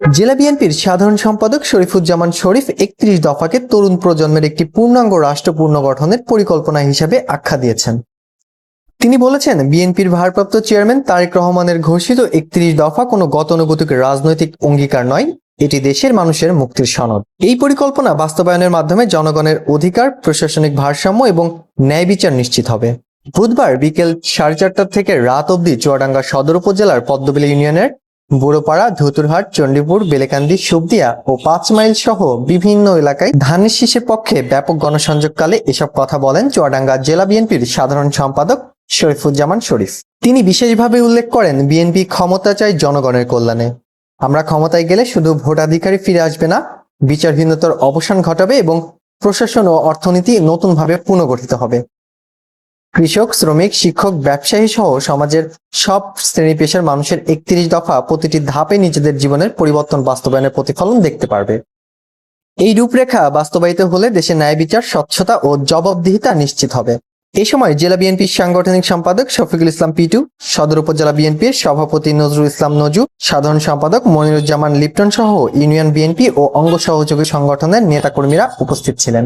জেলা বিএনপির সাধারণ সম্পাদক শরীফুজ্জামান শরীফ একত্রিশ দফাকে তরুণ প্রজন্মের একটি পূর্ণাঙ্গ রাষ্ট্র পুনর্গঠনের পরিকল্পনা হিসাবে আখ্যা দিয়েছেন। তিনি বলেছেন, বিএনপির ভারপ্রাপ্ত চেয়ারম্যান তারেক রহমানের ঘোষিত একত্রিশ দফা কোনো গতানুগতিক রাজনৈতিক অঙ্গীকার নয়, এটি দেশের মানুষের মুক্তির সনদ। এই পরিকল্পনা বাস্তবায়নের মাধ্যমে জনগণের অধিকার, প্রশাসনিক ভারসাম্য এবং ন্যায় বিচার নিশ্চিত হবে। বুধবার বিকেল সাড়ে চারটা থেকে রাত অবধি চুয়াডাঙ্গা সদর উপজেলার পদ্মবিলি ইউনিয়নের বুড়োপাড়া, ধুতুরহাট, চণ্ডীপুর, বেলেকান্দি, সুবদিয়া ও পাঁচ মাইল সহ বিভিন্ন এলাকায় ধানের শীষের পক্ষে ব্যাপক গণসংযোগকালে এসব কথা বলেন চুয়াডাঙ্গা জেলা বিএনপির সাধারণ সম্পাদক শরীফুজ্জামান শরীফ। তিনি বিশেষভাবে উল্লেখ করেন, বিএনপি ক্ষমতা চায় জনগণের কল্যাণে। আমরা ক্ষমতায় গেলে শুধু ভোটাধিকারী ফিরে আসবে না, বিচারহীনতার অবসান ঘটাবে এবং প্রশাসন ও অর্থনীতি নতুনভাবে পুনর্গঠিত হবে। কৃষক, শ্রমিক, শিক্ষক, ব্যবসায়ী সহ সমাজের সব শ্রেণি পেশার মানুষের একত্রিশ দফা প্রতিটি ধাপে নিজেদের জীবনের পরিবর্তন বাস্তবায়নের প্রতিফলন দেখতে পারবে। এই রূপরেখা বাস্তবায়িত হলে দেশে ন্যায় বিচার, স্বচ্ছতা ও জবাবদিহিতা নিশ্চিত হবে। এ সময় জেলা বিএনপির সাংগঠনিক সম্পাদক শফিকুল ইসলাম পিটু, সদর উপজেলা বিএনপির সভাপতি নজরুল ইসলাম নজু, সাধারণ সম্পাদক মনিরুজ্জামান লিপ্টন সহ ইউনিয়ন বিএনপি ও অঙ্গ সহযোগী সংগঠনের নেতাকর্মীরা উপস্থিত ছিলেন।